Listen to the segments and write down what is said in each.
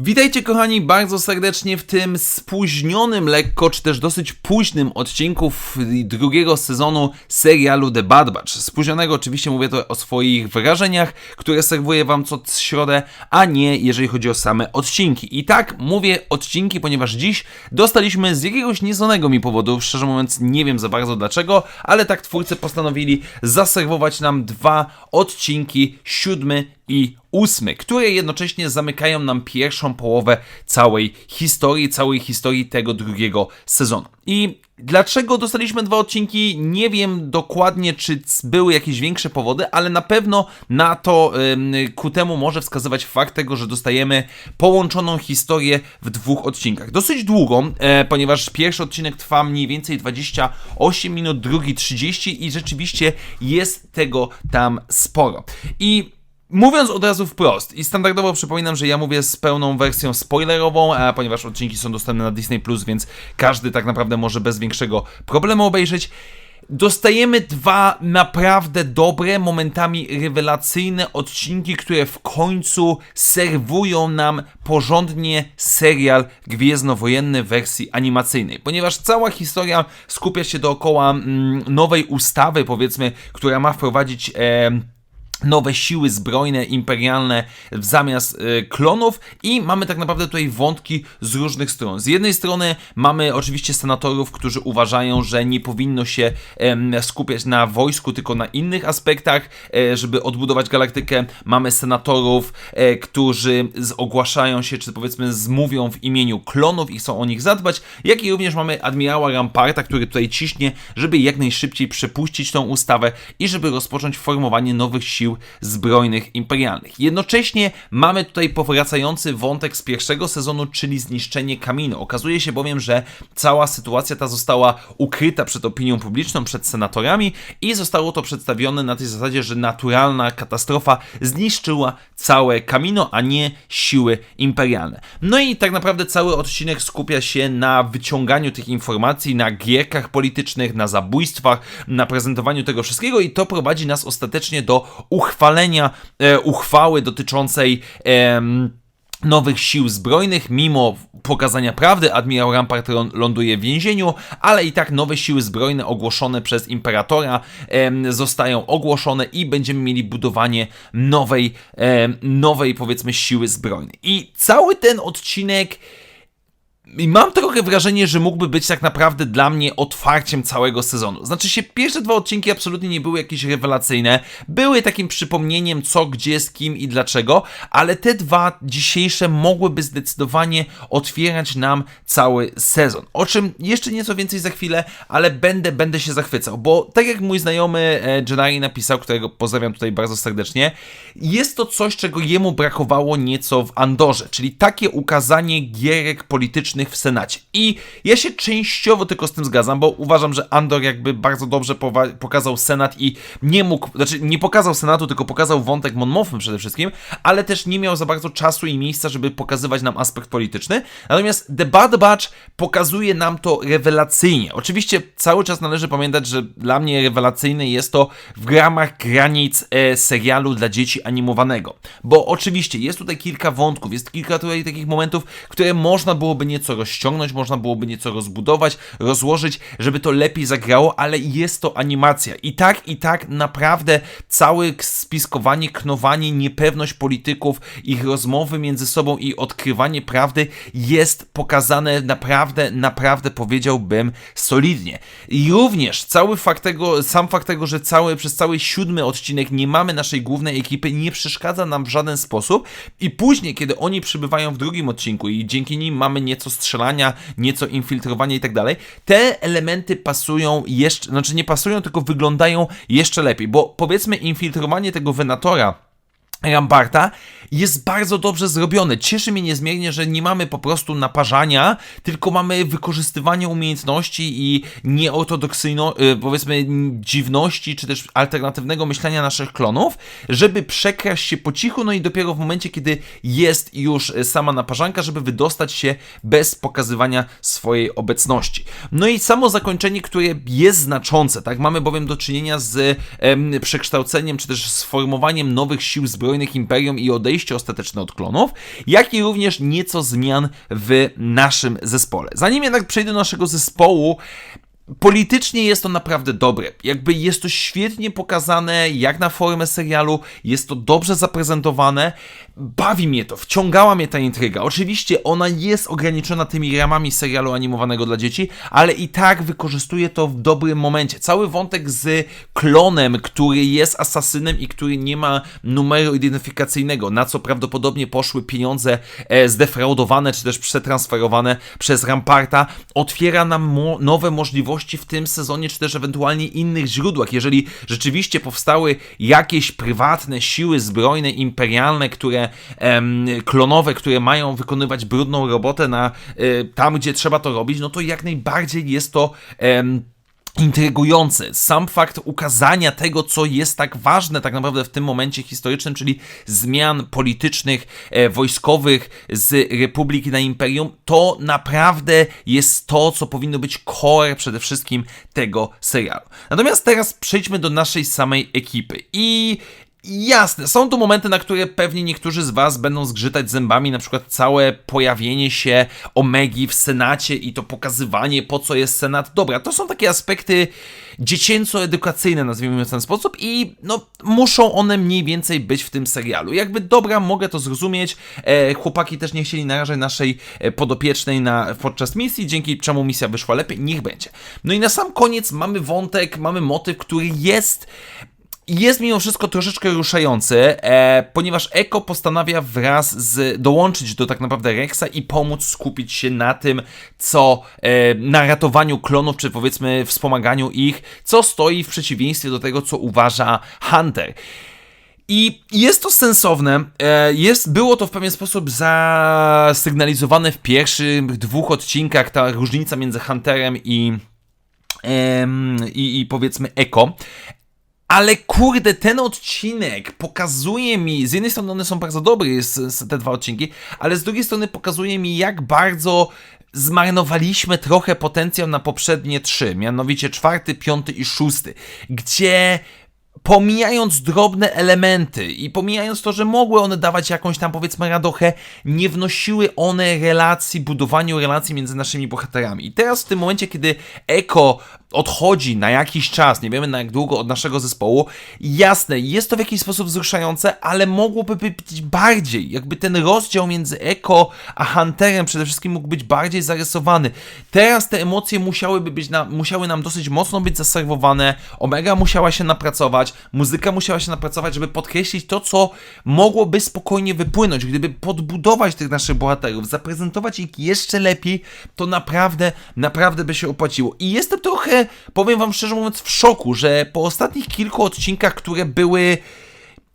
Witajcie kochani bardzo serdecznie w tym spóźnionym lekko, czy też dosyć późnym odcinku drugiego sezonu serialu The Bad Batch. Spóźnionego oczywiście mówię to o swoich wrażeniach, które serwuję wam co środę, a nie jeżeli chodzi o same odcinki. I tak mówię odcinki, ponieważ dziś dostaliśmy z jakiegoś nieznanego mi powodu, szczerze mówiąc nie wiem za bardzo dlaczego, ale tak twórcy postanowili zaserwować nam dwa odcinki, siódmy i ósmy, które jednocześnie zamykają nam pierwszą połowę całej historii, całej historii tego drugiego sezonu. I dlaczego dostaliśmy dwa odcinki, nie wiem dokładnie, czy były jakieś większe powody, ale na pewno na to ku temu może wskazywać fakt tego, że dostajemy połączoną historię w dwóch odcinkach. Dosyć długą, e, ponieważ pierwszy odcinek trwa mniej więcej 28 minut, drugi 30 i rzeczywiście jest tego tam sporo. I Mówiąc od razu wprost, i standardowo przypominam, że ja mówię z pełną wersją spoilerową, a ponieważ odcinki są dostępne na Disney więc każdy tak naprawdę może bez większego problemu obejrzeć. Dostajemy dwa naprawdę dobre, momentami rewelacyjne odcinki, które w końcu serwują nam porządnie serial gwiezdnowojenny w wersji animacyjnej. Ponieważ cała historia skupia się dookoła mm, nowej ustawy, powiedzmy, która ma wprowadzić. em, nowe siły zbrojne, imperialne zamiast e, klonów i mamy tak naprawdę tutaj wątki z różnych stron. Z jednej strony mamy oczywiście senatorów, którzy uważają, że nie powinno się skupiać na wojsku, tylko na innych aspektach, e, żeby odbudować galaktykę. Mamy senatorów, e, którzy ogłaszają się, czy powiedzmy zmówią w imieniu klonów i chcą o nich zadbać, jak i również mamy admirała Ramparta, który tutaj ciśnie, żeby jak najszybciej przepuścić tą ustawę i żeby rozpocząć formowanie nowych sił zbrojnych imperialnych. Jednocześnie mamy tutaj powracający wątek z pierwszego sezonu, czyli zniszczenie Kamino. Okazuje się bowiem, że cała sytuacja ta została ukryta przed opinią publiczną, przed senatorami i zostało to przedstawione na tej zasadzie, że naturalna katastrofa zniszczyła całe Kamino, a nie siły imperialne. No i tak naprawdę cały odcinek skupia się na wyciąganiu tych informacji, na gierkach politycznych, na zabójstwach, na prezentowaniu tego wszystkiego i to prowadzi nas ostatecznie do uchwalenia e, uchwały dotyczącej nowych sił zbrojnych, mimo pokazania prawdy, admirał Rampart lą- ląduje w więzieniu, ale i tak nowe siły zbrojne ogłoszone przez imperatora em, zostają ogłoszone i będziemy mieli budowanie nowej, em, nowej powiedzmy siły zbrojnej. I cały ten odcinek i mam trochę wrażenie, że mógłby być tak naprawdę dla mnie otwarciem całego sezonu. Znaczy się, pierwsze dwa odcinki absolutnie nie były jakieś rewelacyjne, były takim przypomnieniem co, gdzie, z kim i dlaczego, ale te dwa dzisiejsze mogłyby zdecydowanie otwierać nam cały sezon. O czym jeszcze nieco więcej za chwilę, ale będę, będę się zachwycał, bo tak jak mój znajomy e, Jedi napisał, którego pozdrawiam tutaj bardzo serdecznie, jest to coś, czego jemu brakowało nieco w Andorze, czyli takie ukazanie gierek politycznych w Senacie. I ja się częściowo tylko z tym zgadzam, bo uważam, że Andor jakby bardzo dobrze pokazał Senat i nie mógł, znaczy nie pokazał Senatu, tylko pokazał wątek Mon przede wszystkim, ale też nie miał za bardzo czasu i miejsca, żeby pokazywać nam aspekt polityczny. Natomiast The Bad Batch pokazuje nam to rewelacyjnie. Oczywiście cały czas należy pamiętać, że dla mnie rewelacyjne jest to w ramach granic e, serialu dla dzieci animowanego. Bo oczywiście jest tutaj kilka wątków, jest kilka tutaj takich momentów, które można byłoby nieco rozciągnąć, można byłoby nieco rozbudować, rozłożyć, żeby to lepiej zagrało, ale jest to animacja. I tak, i tak naprawdę całe spiskowanie, knowanie, niepewność polityków, ich rozmowy między sobą i odkrywanie prawdy jest pokazane naprawdę, naprawdę powiedziałbym solidnie. I również cały fakt tego, sam fakt tego, że cały, przez cały siódmy odcinek nie mamy naszej głównej ekipy, nie przeszkadza nam w żaden sposób. I później, kiedy oni przybywają w drugim odcinku i dzięki nim mamy nieco strzelania, nieco infiltrowania i tak dalej, te elementy pasują jeszcze, znaczy nie pasują, tylko wyglądają jeszcze lepiej, bo powiedzmy infiltrowanie tego Venatora Rambarta jest bardzo dobrze zrobione. Cieszy mnie niezmiernie, że nie mamy po prostu naparzania, tylko mamy wykorzystywanie umiejętności i nieortodoksyjno, y, powiedzmy dziwności, czy też alternatywnego myślenia naszych klonów, żeby przekraść się po cichu, no i dopiero w momencie, kiedy jest już sama naparzanka, żeby wydostać się bez pokazywania swojej obecności. No i samo zakończenie, które jest znaczące, tak? Mamy bowiem do czynienia z em, przekształceniem, czy też sformowaniem nowych sił zbrojnych Imperium i odejście ostateczne od klonów, jak i również nieco zmian w naszym zespole. Zanim jednak przejdę do naszego zespołu, Politycznie jest to naprawdę dobre. Jakby jest to świetnie pokazane, jak na formę serialu, jest to dobrze zaprezentowane. Bawi mnie to, wciągała mnie ta intryga. Oczywiście ona jest ograniczona tymi ramami serialu animowanego dla dzieci, ale i tak wykorzystuje to w dobrym momencie. Cały wątek z klonem, który jest asasynem i który nie ma numeru identyfikacyjnego, na co prawdopodobnie poszły pieniądze e, zdefraudowane czy też przetransferowane przez Ramparta, otwiera nam mo nowe możliwości w tym sezonie, czy też ewentualnie innych źródłach. Jeżeli rzeczywiście powstały jakieś prywatne siły zbrojne, imperialne, które klonowe, które mają wykonywać brudną robotę na y, tam, gdzie trzeba to robić, no to jak najbardziej jest to. Intrygujący. Sam fakt ukazania tego, co jest tak ważne tak naprawdę w tym momencie historycznym, czyli zmian politycznych, e, wojskowych z Republiki na Imperium, to naprawdę jest to, co powinno być core przede wszystkim tego serialu. Natomiast teraz przejdźmy do naszej samej ekipy. I Jasne, są tu momenty, na które pewnie niektórzy z Was będą zgrzytać zębami, na przykład całe pojawienie się Omegi w Senacie i to pokazywanie, po co jest Senat. Dobra, to są takie aspekty dziecięco-edukacyjne, nazwijmy w ten sposób, i no, muszą one mniej więcej być w tym serialu. Jakby dobra, mogę to zrozumieć. E, chłopaki też nie chcieli narażać naszej e, podopiecznej na, podczas misji, dzięki czemu misja wyszła lepiej. Niech będzie. No i na sam koniec mamy wątek, mamy motyw, który jest jest mimo wszystko troszeczkę ruszający, e, ponieważ Eko postanawia wraz z dołączyć do tak naprawdę Rexa i pomóc skupić się na tym, co e, na ratowaniu klonów, czy powiedzmy wspomaganiu ich, co stoi w przeciwieństwie do tego, co uważa Hunter. I jest to sensowne. E, jest, było to w pewien sposób zasygnalizowane w pierwszych dwóch odcinkach, ta różnica między Hunterem i, i, i powiedzmy Eko. Ale kurde, ten odcinek pokazuje mi, z jednej strony one są bardzo dobre, te dwa odcinki, ale z drugiej strony pokazuje mi, jak bardzo zmarnowaliśmy trochę potencjał na poprzednie trzy, mianowicie czwarty, piąty i szósty, gdzie pomijając drobne elementy i pomijając to, że mogły one dawać jakąś tam powiedzmy radochę, nie wnosiły one relacji, budowaniu relacji między naszymi bohaterami. I teraz w tym momencie, kiedy Eko odchodzi na jakiś czas, nie wiemy na jak długo od naszego zespołu, jasne, jest to w jakiś sposób wzruszające, ale mogłoby być bardziej, jakby ten rozdział między Eko a Hunterem przede wszystkim mógł być bardziej zarysowany. Teraz te emocje musiałyby być na, musiały nam dosyć mocno być zaserwowane, Omega musiała się napracować, muzyka musiała się napracować, żeby podkreślić to, co mogłoby spokojnie wypłynąć, gdyby podbudować tych naszych bohaterów, zaprezentować ich jeszcze lepiej, to naprawdę, naprawdę by się opłaciło. I jestem trochę powiem wam szczerze mówiąc, w szoku, że po ostatnich kilku odcinkach, które były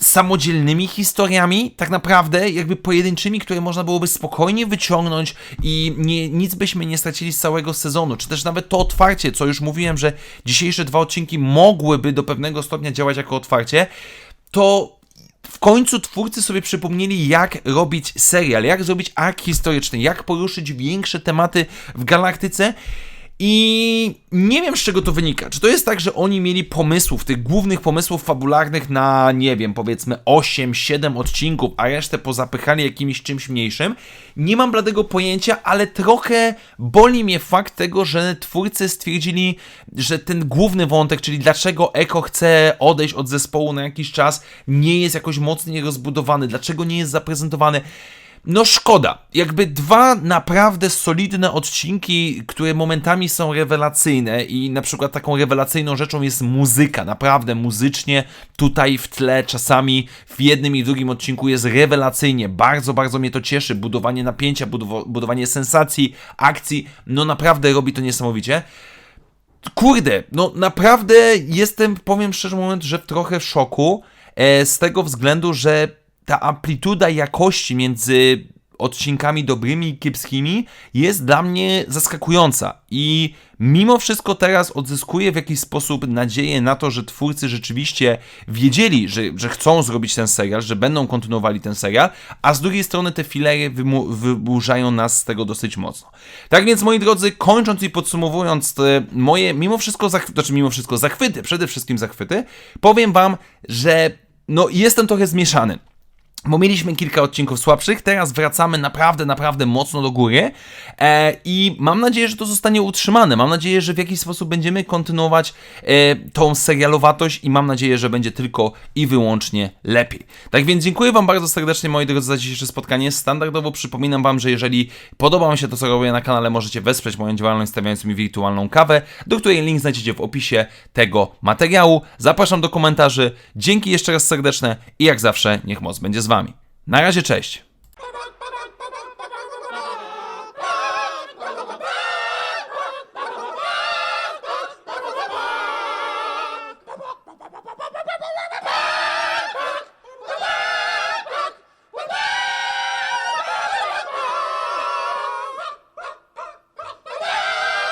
samodzielnymi historiami, tak naprawdę jakby pojedynczymi, które można byłoby spokojnie wyciągnąć i nie, nic byśmy nie stracili z całego sezonu, czy też nawet to otwarcie, co już mówiłem, że dzisiejsze dwa odcinki mogłyby do pewnego stopnia działać jako otwarcie, to w końcu twórcy sobie przypomnieli, jak robić serial, jak zrobić ark historyczny, jak poruszyć większe tematy w galaktyce i nie wiem z czego to wynika. Czy to jest tak, że oni mieli pomysłów, tych głównych pomysłów fabularnych na, nie wiem, powiedzmy 8-7 odcinków, a resztę pozapychali jakimś czymś mniejszym? Nie mam bladego pojęcia, ale trochę boli mnie fakt tego, że twórcy stwierdzili, że ten główny wątek, czyli dlaczego Eko chce odejść od zespołu na jakiś czas, nie jest jakoś mocniej rozbudowany, dlaczego nie jest zaprezentowany. No szkoda. Jakby dwa naprawdę solidne odcinki, które momentami są rewelacyjne i na przykład taką rewelacyjną rzeczą jest muzyka. Naprawdę muzycznie tutaj w tle czasami w jednym i drugim odcinku jest rewelacyjnie. Bardzo, bardzo mnie to cieszy. Budowanie napięcia, budowanie sensacji, akcji. No naprawdę robi to niesamowicie. Kurde, no naprawdę jestem, powiem szczerze mówiąc, że trochę w szoku e, z tego względu, że ta amplituda jakości między odcinkami dobrymi i kiepskimi jest dla mnie zaskakująca. I mimo wszystko teraz odzyskuję w jakiś sposób nadzieję na to, że twórcy rzeczywiście wiedzieli, że, że chcą zrobić ten serial, że będą kontynuowali ten serial, a z drugiej strony te filery wyburzają nas z tego dosyć mocno. Tak więc, moi drodzy, kończąc i podsumowując te moje, mimo wszystko, zachwy- znaczy mimo wszystko zachwyty, przede wszystkim zachwyty, powiem wam, że no jestem trochę zmieszany. Bo mieliśmy kilka odcinków słabszych, teraz wracamy naprawdę, naprawdę mocno do góry e, i mam nadzieję, że to zostanie utrzymane. Mam nadzieję, że w jakiś sposób będziemy kontynuować e, tą serialowatość i mam nadzieję, że będzie tylko i wyłącznie lepiej. Tak więc dziękuję Wam bardzo serdecznie, moi drodzy, za dzisiejsze spotkanie. Standardowo przypominam Wam, że jeżeli podoba Wam się to, co robię na kanale, możecie wesprzeć moją działalność stawiając mi wirtualną kawę, do której link znajdziecie w opisie tego materiału. Zapraszam do komentarzy. Dzięki jeszcze raz serdeczne i jak zawsze niech moc będzie z Wami. Na razie, cześć!